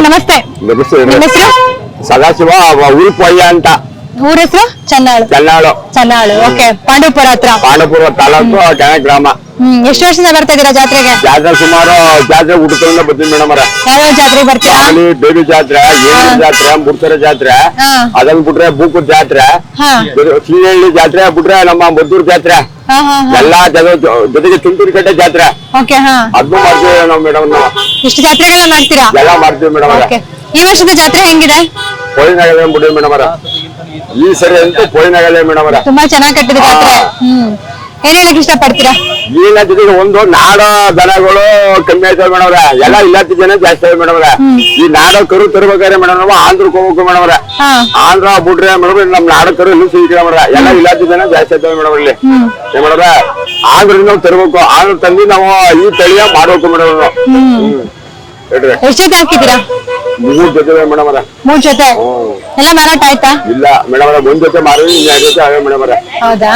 ನಮಸ್ತೆ ನಮಸ್ತೆ ನಿಮ್ಮ ಹೆಸರು ಸದಾಶಿವ ಉಲ್ಪೊಯ್ಯ ಅಂತ ಊರ ಹೆಸರು ಚನ್ನಾಳು ಚನ್ನಾಳು ಚನ್ನಾಳು ಓಕೆ ಪಾಂಡವಪುರ ಹತ್ರ ಪಾಂಡಪುರ ತಾಲೂಕು ಕೆನ ಗ್ರಾಮ ಹ್ಮ್ ಎಷ್ಟು ವರ್ಷದಿಂದ ಬರ್ತಾ ಇದೀರಾ ಜಾತ್ರೆಗೆ? ಜಾತ್ರೆ ಸುಮಾರು ಜಾತ್ರೆ ಹುಡುಕಿಂದ ಬರ್ತೀನಿ ಮೇಡಮ್ ಅವರ. ಯಾವ ಜಾತ್ರೆ ಬರ್ತೀರಾ? ಅಲ್ಲಿ ಬೇಬಿ ಜಾತ್ರೆ ಏಳು ಜಾತ್ರೆ ಮುಡ್ತರ ಜಾತ್ರೆ. ಹಾ. ಅದನ್ನ ಬಿಟ್ರೆ ಬೂಕೂರ್ ಜಾತ್ರೆ. ಹಾ. ಶ್ರೀಹಳ್ಳಿ ಜಾತ್ರೆ ಬಿಟ್ರೆ ನಮ್ಮ ಮದ್ದೂರ್ ಜಾತ್ರೆ. ಹಾ ಹಾ ಹಾ. ಎಲ್ಲಾ ಜನ ಜೊತೆಗೆ ತುಂತೂರು ಕಟ್ಟೆ ಜಾತ್ರೆ. ಓಕೆ ಹಾ. ಅದನ್ನು ಮಾಡ್ತೀವಿ ನಾವು ಮೇಡಮ್ ನಾವು. ಇಷ್ಟು ಜಾತ್ರೆಗಳನ್ನ ಮಾಡ್ತೀರಾ? ಎಲ್ಲಾ ಮಾಡ್ತೀವಿ ಮೇಡಮ್ ಅವರ. ಓಕೆ. ಈ ವರ್ಷದ ಜಾತ್ರೆ ಹೆಂಗಿದೆ? ಬಿಡಿ ಮೇಡಮ್ ಅವರ. ಈ ಸರಿ ಅಂತೂ ಪೋಯಿನಾಗಲೇ ಮೇಡಮ್ ಅವರ. ತುಂಬಾ ಚೆನ್ನಾಗಿ ಕಟ್ಟಿದೆ ಜಾತ್ರೆ. ಹ್ಮ್. ಏನ್ ಹೇಳಕ್ ಇಷ್ಟ ಪಡ್ತೀರಾ? ಈಗಿನ ಜೊತೆಗೆ ಒಂದು ನಾಡ ದನಗಳು ಕಮ್ಮಿ ಆಯ್ತವೆ ಮೇಡಮ್ ಎಲ್ಲ ಇಲ್ಲತ್ತ ಜನ ಜಾಸ್ತಿ ಆಯ್ತು ಮೇಡಮ್ ಈ ನಾಡ ಕರು ತರ್ಬೇಕಾರೆ ಮೇಡಮ್ ನಾವು ಆಂಧ್ರಕ್ಕೆ ಹೋಗ್ಬೇಕು ಮೇಡಮ್ ಹಾ. ಆಂಧ್ರ ಬಿಟ್ರೆ ಮೇಡಮ್ ನಮ್ ನಾಡ ಕರು ಇಲ್ಲೂ ಸಿಗ್ತಿಲ್ಲ ಮೇಡಮ್ ಎಲ್ಲ ಇಲ್ಲತ್ತ ಜನ ಜಾಸ್ತಿ ಆಯ್ತವೆ ಮೇಡಮ್ ಇಲ್ಲಿ. ಏನ್ ಮೇಡಮ್ ಆಂಧ್ರದಿಂದ ನಾವು ತರ್ಬೇಕು. ಆಂಧ್ರ ತಂದಿ ನಾವು ಈ ತಳಿಯ ಮಾಡ್ಬೇಕು ಮೇಡಮ್ ಹ್ಮ್. ಹೇಳ್ರಿ. ಎಷ್ಟ್ ಜೊತೆ ಹಾಕಿದ್ದೀರಾ? ಮೂರ್ ಜೊತೆ ಮೇಡಮ್ ಅವರ ಮೂರ್ ಜೊತೆ? ಎಲ್ಲ ಮಾರಾಟ ಆಯ್ತಾ? ಇಲ್ಲ ಮೇಡಮ್ ಅವರ ಒಂದ್ ಜೊತೆ ಮಾರಿ ಜೊತೆ ಅವೇ ಮೇಡಮ್ ಅವರ ಹೌದಾ?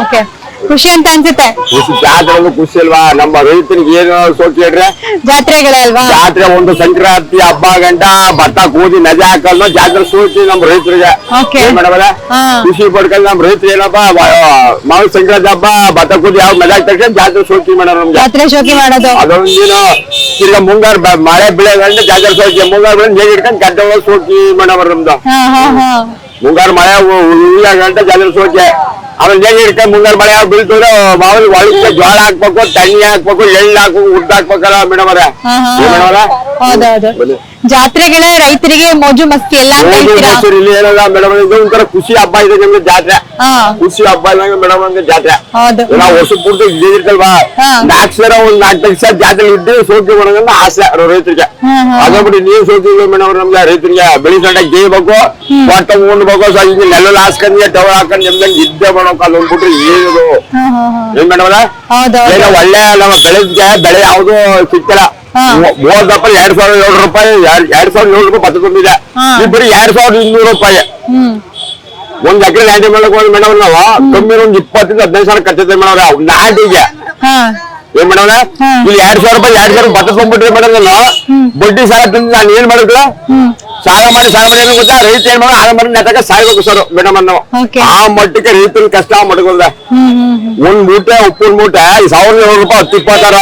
ಓಕೆ. ಖುಷಿ ಅಂತ ಅನ್ಸುತ್ತೆ. ಖುಷಿ ಜಾತ್ರೆ ಖುಷಿ ಅಲ್ವಾ? ನಮ್ಮ ರೈತರಿಗೆ ಏನು ಹೇಳ್ರೆ ಜಾತ್ರೆಗಳೇ ಅಲ್ವಾ ಜಾತ್ರೆ ಒಂದು ಸಂಕ್ರಾಂತಿ ಹಬ್ಬ ಗಂಟ ಭತ್ತ ಕೂದಿ ನಜೆ ಹಾಕಲ್ಲ ಜಾತ್ರೆ ಸೋಚಿ ನಮ್ ರೈತರಿಗೆ. Okay. ಮೇಡಮ್ ಹಾ. ಖುಷಿ ಪಡ್ಕೊಂಡು ನಮ್ ರೈತರು ಏನಪ್ಪ ಮಾವಿನ ಸಂಕ್ರಾಂತಿ ಹಬ್ಬ ಭತ್ತ ಕೂದಿ ಯಾವ ಮಜಾ ತಕ್ಷಣ ಜಾತ್ರೆ ಸೋಚಿ ಮೇಡಮ್ ನಮ್ಗೆ. ಜಾತ್ರೆ ಶೋಕಿ ಮಾಡೋದು. ಅದೊಂದಿನ ಈಗ ಮುಂಗಾರು ಬ- ಮಳೆ ಬೆಳೆ ಗಂಟ ಜಾತ್ರೆ ಸೋಚಿ ಮುಂಗಾರು ಬೆಳೆ ನೀರು ಇಟ್ಕೊಂಡು ಗಡ್ಡೆ ಒಳಗೆ ಸೋಕಿ ಮೇಡಮ್ ನಮ್ದು. ಹಾ ಹಾ ಹಾ. ಮುಂಗಾರು ಮಳೆ ಉಳ್ಳ ಗಂಟ ಜಾತ್ರೆ ಸೋಕಿ ಆಮೇಲೆ ನೇಗ್ ಹಿಡ್ಕೊಂಡು ಮುಂಗಾರು ಮಳೆ ಯಾವ ಬೀಳ್ತದ ಮಾಮೂಲಿ ಒಳಕ್ಕೆ ಜೋಳ ಹಾಕ್ಬೇಕು ತಣ್ಣಿ ಹಾಕ್ಬೇಕು ಎಳ್ಳು ಹಾಕ್ಬೇಕು ಉದ್ದ ಹಾಕ್ಬೇಕಲ್ಲ ಮೇಡಮ್ ಅವರೇ ಮೇಡಮ್ ಅವರೇ. ಜಾತ್ರೆಗಳ ರೈತರಿಗೆ ಮೋಜು ಮಸ್ತಿ ಎಲ್ಲ ಇಲ್ಲಿ ಏನಲ್ಲ ಮೇಡಮ್ ಇದು ಒಂಥರ ಖುಷಿ ಹಬ್ಬ ಇದೆ ನಮ್ಗೆ ಜಾತ್ರೆ. ಖುಷಿ ಹಬ್ಬ ಇದ್ದಂಗೆ ಮೇಡಮ್ ನಮ್ಗೆ ಜಾತ್ರೆ. ಹೌದು. ನಾವು ವರ್ಷ ಪೂರ್ತಿ ಇದ್ದಿರ್ತಲ್ವಾ ನಾಕ್ ನಾಲ್ಕು ಸಲ ಒಂದ್ ನಾಲ್ಕು ಲಕ್ಷ ಜಾತ್ರೆ ಇದ್ದು ಸೋಕಿ ಮಾಡೋದಂತ ಆಸೆ ರೈತರಿಗೆ. ಅದ್ಬಿಟ್ಟು ನೀವು ಸೋಕಿ ಮೇಡಮ್ ನಮ್ಗೆ ರೈತರಿಗೆ ಬೆಳಿ ಸಣ್ಣ ಗೇಯ್ಬೇಕು ಒಟ್ಟ ಉಣ್ಬೇಕು ಸೊ ಹಿಂಗೆ ನೆಲ ಹಾಸ್ಕೊಂಡ್ಗೆ ಟವರ್ ಹಾಕೊಂಡು ನಿಮ್ದಂಗೆ ಇದ್ದೆ ಮಾಡೋಕೆ ಅಲ್ಲಿ ಹೋಗ್ಬಿಟ್ರೆ ಏನದು? ಏನ್ ಮೇಡಮ್ ಅಲ್ಲ ಒಳ್ಳೆ ನಮ್ಮ ಬೆಳೆದ್ಗೆ ಬೆಳೆ ಯಾವ್ದು ಸಿಕ್ತಿಲ್ಲ ಹಾ. ಮೂವತ್ತಪ್ಪ ಎರಡ್ ಸಾವಿರದ ಏಳು ರೂಪಾಯಿ ಎರಡ್ ಸಾವಿರದ ಏಳು ರೂಪಾಯಿ ಭತ್ತ ತುಂಬಿದೆ. ಈ ಬರೀ ಎರಡ್ ಸಾವಿರದ ಇನ್ನೂರು ರೂಪಾಯಿ. ಒಂದ್ ಎಕರೆ ಮಾಡಕ್ ಹೋದ್ ಮೇಡಮ್ ನಾವು ಕಮ್ಮಿ ಒಂದ್ ಇಪ್ಪತ್ತರಿಂದ ಹದಿನೈದು ಸಾವಿರ ಕಟ್ಟಿದ್ದೆ ಮೇಡಮ್ ನಾಟಿಗೆ. ಏನ್ ಮೇಡಮ್ ಹಾ. ಇಲ್ಲಿ ಎರಡ್ ಸಾವಿರ ರೂಪಾಯಿ ಎರಡ್ ಸಾವಿರ ಭತ್ತ ತೊಗೊಂಡ್ಬಿಟ್ರೆ ಮೇಡಮ್ ನಾನು ಬಡ್ಡಿ ಸಾಲ ತಿಂದು ನಾನು ಏನ್ ಮಾಡಿದ್ರು ಸಾಲ ಮಾಡಿ ಸಾಲ ಮಾಡಿ ಏನು ಗೊತ್ತಾ? ರೈತ ಏನ್ ಮಾಡೋ ಆಳ ಮಾಡಿ ನೆಟ್ಟಾಗ ಸಾಯ್ಬೇಕು ಸರ್ ಮೇಡಮ್ ಅನ್ನೋ. ಆ ಮಟ್ಟಕ್ಕೆ ರೈತನ ಕಷ್ಟ ಆ ಹ್ಮ್ ಒಂದ್ ಮೂಟೆ ಉಪ್ಪಿನ ಮೂಟೆ ಸಾವಿರದ ಏಳು ರೂಪಾಯಿ ಹತ್ತು ಇಪ್ಪತ್ತಾರ.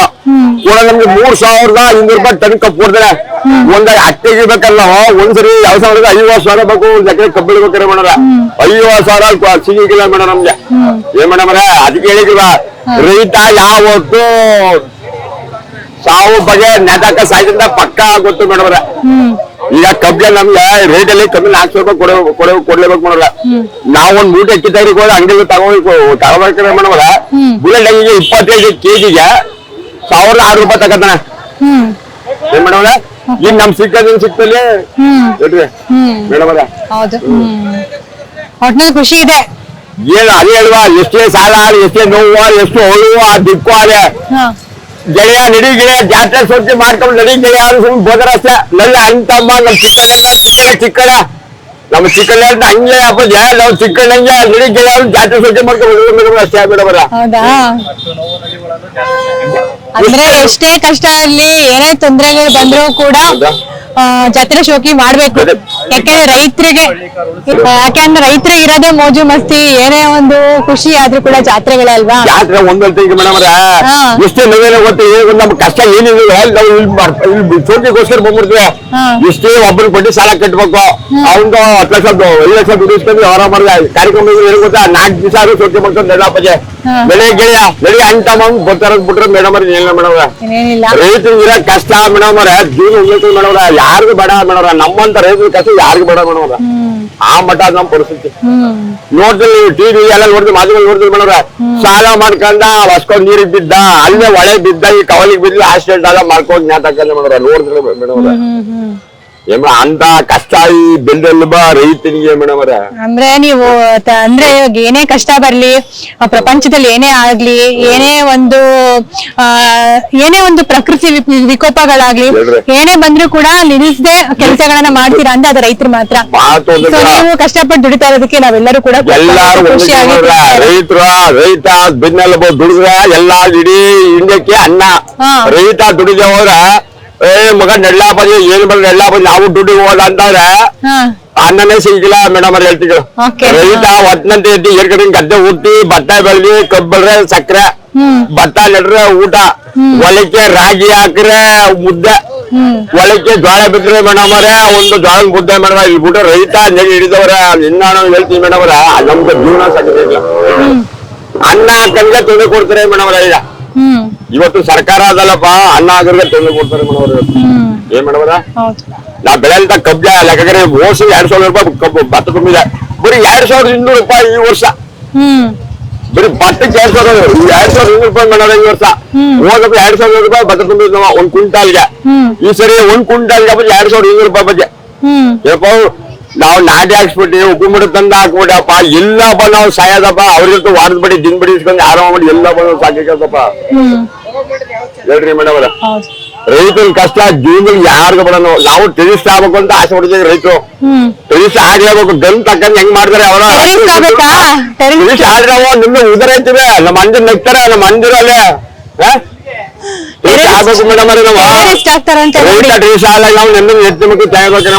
ಕೂಡ ನಮ್ಗೆ ಮೂರ್ ಸಾವಿರದ ಐನೂರು ರೂಪಾಯಿ ಟನ್ ಕಪ್ ಕೊಡ್ತಾರೆ. ಒಂದ್ ಅಕ್ಕಿಗೆ ಬೇಕಲ್ಲ ಒಂದ್ಸರಿ ಯಾವ ಸಾವಿರದ ಐವತ್ತು ಸಾವಿರ ಬೇಕು ಒಂದ್ ಎಕರೆ ಕಬ್ಬು ಇಡ್ಬೇಕಾರೆ ಮೇಡಮ್ ಐವತ್ತು ಸಾವಿರ ಸಿಗಿಲ್ಲ ಮೇಡಮ್ ನಮ್ಗೆ. ಏನ್ ಮೇಡಮ್ ಅದಕ್ಕೆ ಹೇಳಿದ್ವಾ ರೈತ ಯಾವತ್ತು ಸಾವು ಬಗೆ ನೆಟಕ ಸಾಯ್ದಿಂದ ಪಕ್ಕ ಗೊತ್ತು ಮೇಡಮ್ ಹ್ಮ್. ಈಗ ಕಬ್ಬಿಗೆ ನಮ್ಗೆ ರೇಟ್ ಅಲ್ಲಿ ಕಮ್ಮಿ ನಾಲ್ಕು ಸಾವಿರ ರೂಪಾಯಿ ಕೊಡ ಕೊಡ ಕೊಡ್ಲೇಬೇಕು ಮಾಡಲ್ಲ ನಾವ್ ಒಂದ್ ಮೂಟೆ ಅಕ್ಕಿ ಅಂಗಡಿಗೆ ತಗೋಬೇಕು ತಗೋಬೇಕು ಮೇಡಮ್ ತಗೋಬೇಕಾದ್ರೆ ಮಾಡಲ್ಲ ಬುಲೆಟ್ ಅಂಗಿಗೆ ಇಪ್ಪತ್ತೈದು ಕೆಜಿಗೆ ಸಾವಿರದ ಆರು ರೂಪಾಯಿ ತಗತಾನೆ ಏನ್ ಮೇಡಮ್ ಈಗ ನಮ್ ಸಿಕ್ಕದಿನ ಸಿಕ್ತಲ್ಲಿ ಹ್ಮ್. ಹೇಳ್ರಿ ಹ್ಮ್. ಮೇಡಮ್ ಹೌದು. ಹ್ಮ್. ಒಟ್ನಲ್ಲಿ ಖುಷಿ ಇದೆ. ಏನು ಅದೇ ಅಲ್ವಾ ಎಷ್ಟೇ ಸಾಲ ಎಷ್ಟೇ ನೋವು ಎಷ್ಟು ಹೊಳುವ ದಿಕ್ಕು ಅದೇ. ಗೆಳೆಯ ನಡಿ ಗೆಳೆಯ ಜಾತ್ರೆ ಸುದ್ದಿ ಮಾಡ್ಕೊಂಡು ನಡಿ ಗೆಳೆಯ ಸುಮ್ಮನೆ ಬೋದರಷ್ಟೇ ನನ್ನ ಅಂತಮ್ಮ ನಮ್ ಚಿಕ್ಕಣ್ಣ ಚಿಕ್ಕಣ್ಣ ನಮ್ಮ ಚಿಕ್ಕಣ್ಣ ಅಂತ ಹಂಗೆ ಅಪ್ಪಾಜಿ ನಾವು ಚಿಕ್ಕಣ್ಣಂಗೆ ನಡಿ ಗೆಳೆಯ ಜಾತ್ರೆ ಸುದ್ದಿ ಮಾಡ್ಕೊಂಡು ಅಷ್ಟೇ ಆಗ್ಬಿಡವರ ಅಂದ್ರೆ ಎಷ್ಟೇ ಕಷ್ಟ ಆಗ್ಲಿ ಏನೇ ತೊಂದರೆಗಳು ಬಂದ್ರು ಕೂಡ ಜಾತ್ರೆ ಶೋಕಿ ಮಾಡ್ಬೇಕು. ಯಾಕಂದ್ರೆ ರೈತರಿಗೆ ಯಾಕಂದ್ರೆ ರೈತರಿಗೆ ಇರೋದೇ ಮೋಜು ಮಸ್ತಿ ಏನೇ ಒಂದು ಖುಷಿ ಆದ್ರೂ ಕೂಡ ಜಾತ್ರೆಗಳಲ್ವಾ ಜಾತ್ರೆ ಒಂದೊಂದು ಈಗ ಮೇಡಮ್. ಎಷ್ಟೇ ನೋವೇನೋ ಗೊತ್ತು ನಮ್ಮ ಕಷ್ಟ ಏನಿದೆ ನಾವು ಇಲ್ಲಿ ಸೋಕಿಗೋಸ್ಕರ ಬಂದ್ಬಿಡ್ತೀವಿ. ಎಷ್ಟೇ ಒಬ್ಬರಿಗೆ ಬಡ್ಡಿ ಸಾಲ ಕಟ್ಬೇಕು ಅವ್ನು ಹತ್ತು ಲಕ್ಷ ಐದು ಲಕ್ಷ ದುಡಿಸ್ಕೊಂಡು ಹೊರ ಮಾಡಿದ ಕಾರ್ಯಕ್ರಮ ಏನು ಗೊತ್ತಾ ನಾಲ್ಕು ದಿವಸ ಆದ್ರೂ ಸೋಕೆ ಮಾಡ್ಕೊಂಡು ನೆಡಪ್ಪಜೆ. ಬೆಳೆ ಗೆಳೆಯ ಬೆಳಿಗ್ಗೆ ಅಂತಮ್ಮ ಬರ್ತಾರ ಬಿಟ್ರೆ ಮೇಡಮ್ ಅವ್ರ ಏನಿಲ್ಲ. ಮೇಡಮ್ ರೈತರಿಗೆ ಇರೋ ಕಷ್ಟ ಮೇಡಮ್ ಅವ್ರ ಜೀವನ ಮೇಡಮ್ ಯಾರಿಗೂ ಬೇಡ ಮೇಡಮ್ ನಮ್ಮಂತ ರೈತರ ಕಷ್ಟ ಯಾರಿಗೂ ಬೇಡ ಮೇಡಮ್ ಆ ಮಠ ನಮ್ ಪರಿಸ್ಥಿತಿ. ನೋಡ್ತೀವಿ ಟಿವಿ ಎಲ್ಲ ನೋಡ್ತೀವಿ ಮಾಧ್ಯಮ ನೋಡ್ತೀವಿ ಮೇಡಮ್ ಸಾಲ ಮಾಡ್ಕೊಂಡ ಹೊಸ್ಕೊಂಡ್ ನೀರಿಗೆ ಬಿದ್ದ ಅಲ್ಲೇ ಒಳೆ ಬಿದ್ದ ಈ ಕವಲಿಗೆ ಬಿದ್ದು ಆಕ್ಸಿಡೆಂಟ್ ಎಲ್ಲ ಮಾಡ್ಕೊಂಡು ಜ್ಞಾತಕ್ಕಂತ ಮೇಡಮ್ ನೋಡ್ತೀವಿ ಮೇಡಮ್ ಏನ್ ಅಂತ ಕಷ್ಟ ಈ ಬೆಲ್ಲೆಲ್ಲ ರೈತನಿಗೆ ಮೇಡಮ್ ಅವ್ರ? ಅಂದ್ರೆ ನೀವು ತ- ಅಂದ್ರೆ ಇವಾಗ ಏನೇ ಕಷ್ಟ ಬರ್ಲಿ ಆ ಪ್ರಪಂಚದಲ್ಲಿ ಏನೇ ಆಗ್ಲಿ ಏನೇ ಒಂದು ಆ ಏನೇ ಒಂದು ಪ್ರಕೃತಿ ವಿಕೋಪಗಳಾಗ್ಲಿ ಹೇಳ್ರಿ. ಏನೇ ಬಂದ್ರು ಕೂಡ ನಿಲ್ಲಿಸದೆ ಕೆಲಸಗಳನ್ನ ಮಾಡ್ತೀರಾ ಅಂದ್ರೆ ಅದು ರೈತರು ಮಾತ್ರ. ಮಾತು ನೀವು ಕಷ್ಟಪಟ್ಟು ದುಡಿತಾ ಇರೋದಕ್ಕೆ ನಾವೆಲ್ಲರೂ ಕೂಡ ಎಲ್ಲಾರು ಖುಷಿಯಾಗಿ ರೈತರ ರೈತ ಬೆನ್ನೆಲ್ಲ ದುಡಿದ್ರೆ ಎಲ್ಲಾ ಇಡೀ ಇಂಡಿಯಕ್ಕೆ ಅನ್ನ. ಹಾ. ರೈತ ದುಡಿದೆ ಹೋದ್ರ ಏ ಮಗ ನೆಡ್ಲಾಪದಿ ಏನ್ ಬರ ನೆಡ್ಲಾಪದಿ ನಾವು ದುಡ್ಡು ಹೋಗಲ್ಲ ಅಂತಂದ್ರೆ ಅನ್ನನೇ ಸಿಗಿಲ್ಲ ಮೇಡಮ್ ಅವ್ರು ಹೇಳ್ತಿದ್ರು. ರೈತ ಒಟ್ನಂತೆ ಎದ್ದು ಏರ್ ಕಡೆ ಗದ್ದೆ ಹುಟ್ಟಿ ಭತ್ತ ಬೆಳ್ದಿ ಕಬ್ಬಳ್ರೆ ಬೆಳ್ರೆ ಸಕ್ಕರೆ ಭತ್ತ ನೆಡ್ರೆ ಊಟ ಹೊಲಕ್ಕೆ ರಾಗಿ ಹಾಕ್ರೆ ಮುದ್ದೆ ಒಳಕ್ಕೆ ಹೊಲಕ್ಕೆ ಜೋಳ ಬಿಟ್ರೆ ಮೇಡಮ್ ಅವರೇ ಒಂದು ಜೋಳ ಮುದ್ದೆ ಮೇಡಮ್ ಇಲ್ಲಿ ಬಿಟ್ಟು ರೈತ ನೆಗೆ ಹಿಡಿದವ್ರೆ ನಿನ್ನ ಹೇಳ್ತೀನಿ ಮೇಡಮ್ ಅವ್ರ ನಮ್ಗೆ ಜೀವನ ಸಾಕಿಲ್ಲ ಅನ್ನ ತಂಗ ತೊಂದ್ರೆ ಕೊಡ್ತಾರೆ ಮೇಡಮ್ ಅವ್ರ ಈಗ. ಇವತ್ತು ಸರ್ಕಾರ ಅದಲ್ಲಪ್ಪ ಅನ್ನ ಹಾಕಿದ್ರೆ ತಂದು ಕೊಡ್ತಾರೆ ಮೇಡಮ್ ಅವ್ರು ಏನ್ ಮೇಡಮ್ ಹೌದು. ನಾ ಬೆಳೆಯಂತ ಕಬ್ಜ ಲೆಕ್ಕರೆ ಮೋಸ ಎರಡ್ ಸಾವಿರ ರೂಪಾಯಿ ಕಬ್ಬು ಭತ್ತ ತುಂಬಿದೆ. ಬರೀ ಎರಡ್ ಸಾವಿರದ ಇನ್ನೂರು ರೂಪಾಯಿ ಈ ವರ್ಷ. ಬರಿ ಭತ್ತಕ್ಕೆ ಎರಡ್ ಸಾವಿರ ಎರಡ್ ಸಾವಿರದ ಇನ್ನೂರು ರೂಪಾಯಿ ಮಾಡೋದ ಈ ವರ್ಷ. ಹೋಗಪ್ಪ ಎರಡ್ ಸಾವಿರ ರೂಪಾಯಿ ಭತ್ತ ತುಂಬಿದ್ ಒಂದ್ ಕ್ವಿಂಟಾಲ್ಗೆ. ಈ ಸರಿ ಒಂದ್ ಕ್ವಿಂಟಾಲ್ಗೆ ಎರಡ್ ಸಾವಿರದ ಇನ್ನೂರು ರೂಪಾಯಿ ಬಗ್ಗೆ ಏನಪ್ಪ ನಾವು ನಾಟಿ ಹಾಕ್ಸ್ಬಿಟ್ಟು ಉಪ್ಪು ಮುಡಿ ತಂದು ಹಾಕ್ಬಿಟ್ಟಪ್ಪ. ಎಲ್ಲಪ್ಪ ನಾವು ಸಾಯೋದಪ್ಪ. ಅವ್ರಿಗಂತೂ ವಾರದ ಬಡಿ ದಿನ ಬಡಿ ಇಸ್ಕೊಂಡು ಆರಾಮ ಮಾಡಿ ಎಲ್ಲ ಬಂದು ಸಾಕಿಕಪ್ಪ ಹೇಳ್ರಿ ಮೇಡಮ್ ಅವ್ರ. ರೈತರ ಕಷ್ಟ ಜೀವನದಲ್ಲಿ ಯಾರಿಗೂ ಬರೋಣ ನಾವು ಟೆರಿಸ್ಟ್ ಆಗ್ಬೇಕು ಅಂತ ಆಸೆ ಪಡ್ತೀವಿ ರೈತರು. ಟೆರಿಸ್ಟ್ ಆಗ್ಲೇಬೇಕು ಗನ್ ತಕ್ಕಂತ ಹೆಂಗ್ ಮಾಡ್ತಾರೆ ಅವರ? ಟೆರಿಸ್ಟ್ ಆದ್ರೆ ನಿಮ್ಗೆ ಉದರ ಐತಿವೆ ನಮ್ಮ ಅಂಜರ್ ನಗ್ತಾರೆ ನಮ್ಮ ಅಂಜರಲ್ಲಿ ಆಗ್ಬೇಕು ಮೇಡಮ್ ಅವ್ರೆ ನಾವು ನೋಡಿ. ರೈತ ಆದಾಗ ನಾವು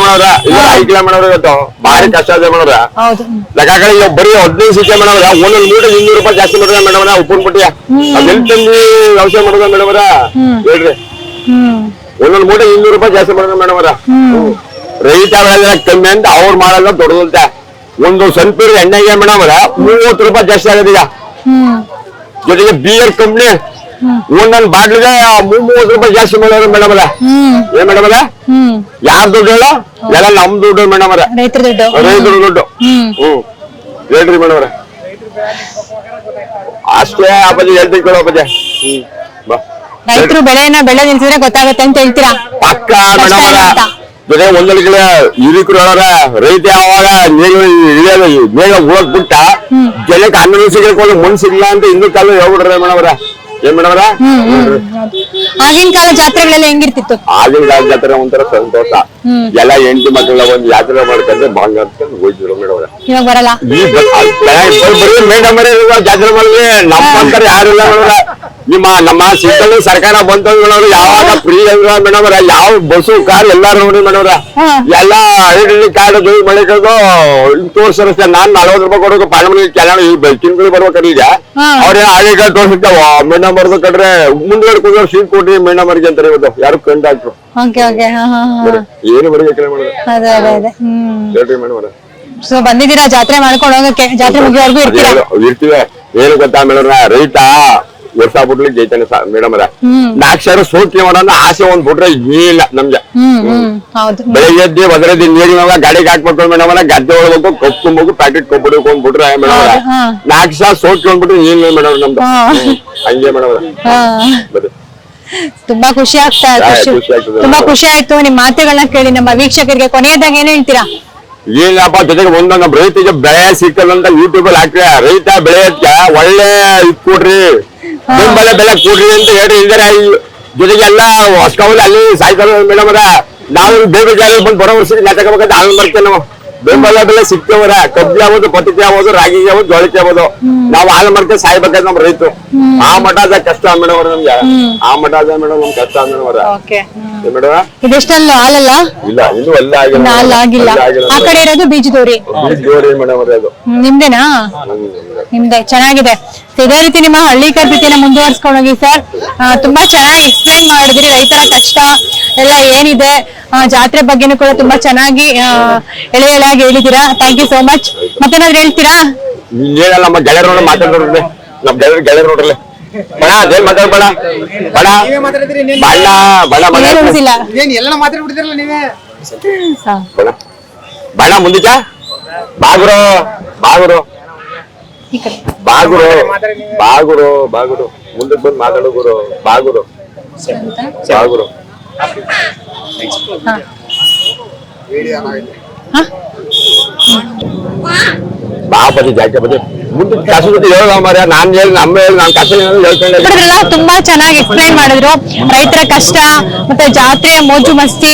ಮಾಡೋರ? ಇಲ್ಲ ಐಕ್ಲ ಮಾಡೋರ ಭಾರಿ ಕಷ್ಟ ಇದೆ ಮಾಡೋರ. ಹೌದು. ಲೆಕ್ಕಾಕಡೆ ಈಗ ಬರೀ ಹದಿನೈದು ಸಿಕ್ಕ ಮೇಡಮ್ ಒಂದೊಂದು ಮೂಟೆ ಇನ್ನೂರು ರೂಪಾಯಿ ಜಾಸ್ತಿ ಮಾಡಿದ್ರೆ ಮೇಡಮ್ ಉಪ್ಪಿನ ಪುಟ್ಟಿಯ ಅದೆಲ್ಲಿ ತಂದು ವ್ಯವಸಾಯ ಮಾಡೋದ ಮೇಡಮ್ ಹೇಳ್ರಿ. ಒಂದೊಂದು ಮೂಟೆ ಇನ್ನೂರು ರೂಪಾಯಿ ಜಾಸ್ತಿ ಮಾಡಿದ್ರೆ ಮೇಡಮ್ ರೈತ ಬೆಳೆದ್ರೆ ಕಮ್ಮಿ ಅಂತ ಅವ್ರು ಮಾಡಲ್ಲ ದೊಡ್ಡದಂತೆ ಒಂದು ಸ್ವಲ್ಪ ಎಣ್ಣೆಗೆ ಮೇಡಮ್ ಮೂವತ್ತು ರೂಪಾಯಿ ಜಾಸ್ತಿ ಆಗಿದೆ ಹ್ಮ್. ಜೊತೆಗೆ ಬಿಯರ್ ಕಂಪ್ನಿ ಒಂದೊಂದು ಬಾಟ್ಲಿಗೆ ಮೂವತ್ತು ರೂಪಾಯಿ ಜಾಸ್ತಿ ಮಾಡೋರು ಮೇಡಮ್ ಅಲ್ಲ ಏನ್ ಮೇಡಮ್ ಅಲ್ಲ ಯಾರ ದುಡ್ಡು ಹೇಳ? ಎಲ್ಲ ನಮ್ ದುಡ್ಡು ಮೇಡಮ್ ದುಡ್ಡು. ರೈತರ ದುಡ್ಡು. ಹ್ಮ್. ಹೇಳ್ರಿ ಮೇಡಮ್ ಅಷ್ಟೇ ಅಪ್ಪಾಜಿ ಹೇಳ್ತೀನಿ ಕೇಳೋ ಅಪ್ಪಾಜಿ. ಹ್ಮ್. ಬಾ. ರೈತರು ಬೆಳೆಯನ್ನ ಬೆಳೆ ನಿಲ್ಸಿದ್ರೆ ಗೊತ್ತಾಗುತ್ತೆ ಅಂತ ಹೇಳ್ತೀರಾ? ಪಕ್ಕ ಮೇಡಮ್. ಜೊತೆ ಕಡೆ ಹಿರಿಕರು ಹೇಳೋರ ರೈತ ಯಾವಾಗ ಮೇಗ ಹೋಗ್ಬಿಟ್ಟ ಜನಕ್ಕೆ ಅನ್ನ ಸಿಗಲಿಕ್ಕೆ ಮಣ್ ಸಿಗ್ಲ ಅಂತ ಇನ್ನೂ ಕಾಲ ಹೇಳ್ಬಿಡ್ರೆ ಮೇಡಮ್ ಏನ್ ಮೇಡಮ್ ಆಗಿನ ಕಾಲ ಜಾತ್ರೆಗಳೆಲ್ಲ ಹೆಂಗಿರ್ತಿತ್ತು? ಆಗಿನ ಕಾಲ ಜಾತ್ರೆ ಒಂಥರ ಸಂತೋಷ. ಎಲ್ಲಾ ಹೆಂಡತಿ ಮಕ್ಕಳ ಒಂದ್ ಜಾತ್ರೆ ಮಾಡ್ಕೊಂಡ್ರೆ ಬಾಂಗ್ ಹೋಯ್ತಿದ್ರು ಮೇಡಮ್ ಇವಾಗ ಬರಲ್ಲ? ಈ ಬರೀ ಮೇಡಮ್ ಜಾತ್ರೆ ಮಾಡಿದ್ರೆ ನಮ್ಮ ಯಾರಿಲ್ಲ ಮೇಡಮ್ ನಿಮ್ಮ ನಮ್ಮ ಸಿಕ್ಕಲ್ಲಿ ಸರ್ಕಾರ ಬಂತ ಮೇಡಮ್ ಯಾವಾಗ ಫ್ರೀ ಅಂದ್ರ ಮೇಡಮ್ ಯಾವ ಬಸ್ಸು ಕಾರ್ ಎಲ್ಲ ನೋಡಿ ಮೇಡಮ್ ಎಲ್ಲಾ ಎಲ್ಲ ಐಡಿ ಕಾರ್ಡ್ ಮಳಿಕದು ತೋರ್ಸರಷ್ಟೇ ನಾನ್ ನಲ್ವತ್ತು ರೂಪಾಯಿ ಕೊಡೋಕೆ ಪಾರ್ಲಿಮೆಂಟ್ ಕೆಲವು ಈ ತಿಂಗಳು ಬರ್ಬೇಕಾದ್ರೆ ಈಗ. ಅವ್ರೇ ಐಡಿ ಕಾರ್ಡ್ ತೋರಿಸ್ತಾವ ಮೇಡಮ್ ಬರ್ದು ಕಡ್ರೆ ಮುಂದ್ಗಡೆ ಕೂದಲು ಸೀಟ್ ಕೊಟ್ರಿ ಮೇಡಮ್ ಅವ್ರಿಗೆ ಅಂತಾರೆ ಇವತ್ತು. ಯಾರು ಕಂಡಾಕ್ಟ್ರು ಏನು ಬರಬೇಕಿಲ್ಲ ಮೇಡಮ್ ಹೇಳ್ರಿ ಮೇಡಮ್ ಸೊ ಬಂದಿದ್ದೀರಾ ಜಾತ್ರೆ ಮಾಡ್ಕೊಂಡು ಹೋಗಕ್ಕೆ? ಜಾತ್ರೆ ಮುಗಿಯೋವರೆಗೂ ಇರ್ತೀರಾ? ಇರ್ತೀವಿ. ಏನು ಗೊತ್ತಾ ಮೇಡಮ್ ರೈತ? ವರ್ಷ ಬಿಟ್ಲಿ ಜೈತಾನೆ ಮೇಡಮ್ ಅದ. ಸಾವಿರ ಸೋಕಿ ಮಾಡೋಣ ಆಸೆ ಒಂದ್ ಬಿಟ್ರೆ ಏನಿಲ್ಲ ನಮ್ಗೆ. ಬೆಳಿಗ್ಗೆ ಎದ್ದಿ ಒದರದಿ ನೀರಿನ ಗಾಡಿಗೆ ಹಾಕ್ಬೇಕು ಮೇಡಮ್ ಅಲ್ಲ ಗದ್ದೆ ಒಳಬೇಕು ಕಪ್ ತುಂಬಬೇಕು ಪ್ಯಾಕೆಟ್ ಒಂದ್ ಬಿಟ್ರೆ ಮೇಡಮ್. ನಾಲ್ಕು ಸಾವಿರ ಸೋಕಿ ಅಂದ್ಬಿಟ್ರೆ ಏನಿಲ್ಲ ಮೇಡಮ್ ನಮ್ದು. ಹಂಗೆ ಮೇಡಮ್ ಬರೀ. ತುಂಬಾ ಖುಷಿ ಆಗ್ತಾ. ತುಂಬಾ ಖುಷಿ ಆಯ್ತು. ನಿಮ್ ಮಾತುಗಳನ್ನ ಕೇಳಿ ನಮ್ಮ ವೀಕ್ಷಕರಿಗೆ ಕೊನೆಯದಾಗ ಏನ್ ಹೇಳ್ತೀರಾ? ಏನಪ್ಪ ಜೊತೆಗೆ ಒಂದು ನಮ್ಮ ರೈತರಿಗೆ ಬೆಳೆ ಸಿಕ್ಕದಂತ ಯೂಟ್ಯೂಬ್ ಅಲ್ಲಿ ಹಾಕ್ರಿ ರೈತ ಬೆಳೆಯಕ್ಕೆ ಒಳ್ಳೆ ಇದ್ ಕೊಡ್ರಿ. ಬೆಂಬಲ ಬೆಲೆ ಕೊಡ್ರಿ ಅಂತ ಹೇಳಿ ಇದ್ದಾರೆ ಜೊತೆಗೆ ಎಲ್ಲ ಹೊಸ್ಕವಲ್ಲಿ ಅಲ್ಲಿ ಸಾಯ್ತಾರೆ ಮೇಡಮ್ ಅದ ನಾವು ಬೇರೆ ಜಾಗ ಬಂದು ಬರೋ ವರ್ಷಕ್ಕೆ ನಾಟಕಬೇಕಂತ ಆಮೇಲೆ ಬರ್ತೇವೆ ನಾವು. ಬೆಂಬಲ ಬೆಲೆ ಸಿಕ್ತೇವರ ಕಬ್ಬಿ ಆಗ್ಬೋದು ಪತ್ತಿಗೆ ಆಗ್ಬೋದು ರಾಗಿ ಆಗ್ಬೋದು ಜೋಳಕ್ಕೆ ಆಗ್ಬೋದು. ನಾವು ಹಾಲು ಮಾಡ್ತೇವೆ ಸಾಯ್ಬೇಕಾದ್ರೆ ನಮ್ ರೈತರು. ಆ ಮಠದ ಅದ ಕಷ್ಟ ಮೇಡಮ್ ಅವ್ರ ನಮ್ಗೆ. ಆ ಮಠ ಅದ ಮೇಡಮ್ ನಮ್ ಕಷ್ಟ ಮೇಡಮ್ ಅವ್ರ. ಇದೆಷ್ಟಲ್ಲ ಹಾಲಲ್ಲ? ಇಲ್ಲ ಇನ್ನೂ ಎಲ್ಲ ಆಗಿಲ್ಲ ಆ ಕಡೆ ಇರೋದು ಬೀಜದೂರಿ. ದೋರಿ ಮೇಡಮ್ ಅವ್ರ ಅದು. ನಿಮ್ದೇನಾ. ನಿಮ್ದೆ ಚೆನ್ನಾಗಿದೆ. ಇದೇ ರೀತಿ ನಿಮ್ಮ ಹಳ್ಳಿ ಕಲ್ಪಿತಿನ ಮುಂದುವರ್ಸ್ಕೊಂಡು ಹೋಗಿ ಸರ್ ತುಂಬಾ ಚೆನ್ನಾಗಿ ಎಕ್ಸ್ಪ್ಲೈನ್ ಮಾಡಿದ್ರಿ ರೈತರ ಕಷ್ಟ ಎಲ್ಲ ಏನಿದೆ. ಜಾತ್ರೆ ಬಗ್ಗೆನೂ ಕೂಡ ತುಂಬಾ ಚೆನ್ನಾಗಿ ಆ, ಎಳೆ ಎಳೆಯಾಗಿ ಹೇಳಿದೀರಾ ಥ್ಯಾಂಕ್ ಯು ಸೋ ಮಚ್ ಮತ್ತೇನಾದ್ರು ಹೇಳ್ತೀರಾ? ನಮ್ಮ ಗೆಳೆಯರ ನೋಡಿ ಮಾತಾಡ್ರಿ ನಮ್ ಗೆಳೆಯರ ಗೆಳೆಯರ ನೋಡ್ರಿ ಬಣ ಅದೇನ್ ಮಾತಾಡ್ಬೇಡ. ಬಣ ಬಣ್ಣ ಬಣ ಬಣ ಮಾತಾಡ್ಬಿಡ್ತಿರಲ್ಲ ನೀವೇ ಬಣ ಮುಂದಿಕ ಬಾಗುರು ಬಾಗುರು. ಈ ಕಡೆ ಬಾಗುರು ಬಾಗುರು ಬಾಗುರು ಮುಂದಕ್ಕೆ ಬಂದು ಮಾತಾಡು ಗುರು ಬಾಗುರು ಬಾಗುರು ಹಾ. ವಿಡಿಯೋ ತುಂಬಾ ಚೆನ್ನಾಗಿ ಎಕ್ಸ್ಪ್ಲೈನ್ ಮಾಡಿದ್ರು. ರೈತರ ಕಷ್ಟ, ಮತ್ತೆ ಜಾತ್ರೆಯ ಮೋಜು ಮಸ್ತಿ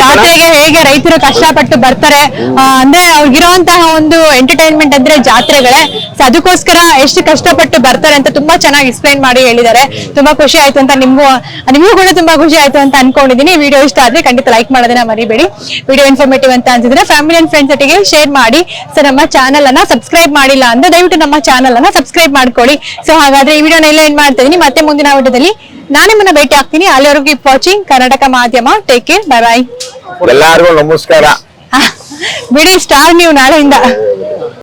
ಜಾತ್ರೆಗೆ ಹೇಗೆ ರೈತರು ಕಷ್ಟಪಟ್ಟು ಬರ್ತಾರೆ ಅಂದ್ರೆ ಅವ್ರಿಗಿರುವಂತಹ ಒಂದು ಎಂಟರ್ಟೈನ್ಮೆಂಟ್ ಅಂದ್ರೆ ಜಾತ್ರೆಗಳೇ. ಸೊ ಅದಕ್ಕೋಸ್ಕರ ಎಷ್ಟು ಕಷ್ಟಪಟ್ಟು ಬರ್ತಾರೆ ಅಂತ ತುಂಬಾ ಚೆನ್ನಾಗಿ ಎಕ್ಸ್ಪ್ಲೈನ್ ಮಾಡಿ ಹೇಳಿದ್ದಾರೆ. ತುಂಬಾ ಖುಷಿ ಆಯ್ತು ಅಂತ ನಿಮ್ಗೂ, ನಿಮಗೂ ಕೂಡ ತುಂಬಾ ಖುಷಿ ಆಯ್ತು ಅಂತ ಅನ್ಕೊಂಡಿದೀನಿ ವಿಡಿಯೋ ಇಷ್ಟ ಆದ್ರೆ ಖಂಡಿತ ಲೈಕ್ ಮಾಡೋದನ್ನ ಮರಿಬೇಡಿ. ವಿಡಿಯೋ ಇನ್ಫಾರ್ಮೇಟಿವ್ ಅಂತ ಅನ್ಸಿದ್ರೆ ಫ್ಯಾಮಿಲಿ ಅಂಡ್ ಫ್ರೆಂಡ್ಸ್ ಜೊತೆಗೆ ಶೇರ್ ಮಾಡಿ. ಸೊ ನಮ್ಮ ಚಾನಲ್ ಅನ್ನ ಸಬ್ಸ್ಕ್ರೈಬ್ ಮಾಡಿಲ್ಲ ಅಂದ್ರೆ ದಯವಿಟ್ಟು ನಮ್ಮ ಚಾನಲ್ ಅನ್ನ ಸಬ್ಸ್ಕ್ರೈಬ್ ಮಾಡ್ಕೊಳ್ಳಿ. ಸೊ ಹಾಗಾದ್ರೆ ಈ ವಿಡಿಯೋನ ಎಲ್ಲ ಏನ್ ಮಾಡ್ತಾ ಇದೀನಿ ಮತ್ತೆ ಮುಂದಿನ ವಿಡಿಯೋದಲ್ಲಿ ನಾನು ನಿಮ್ಮನ್ನ ಭೇಟಿ ಆಗ್ತೀನಿ. ಅಲ್ಲಿವರೆಗೂ ಕೀಪ್ ವಾಚಿಂಗ್ ಕರ್ನಾಟಕ ಮಾಧ್ಯಮ. ಟೇಕ್ ಕೇರ್ ಬೈ ಬಾಯ್ ಎಲ್ಲಾರ್ಗು ನಮಸ್ಕಾರ. ಬಿಡಿ ಸ್ಟಾರ್ ನೀವು ನಾಳೆಯಿಂದ.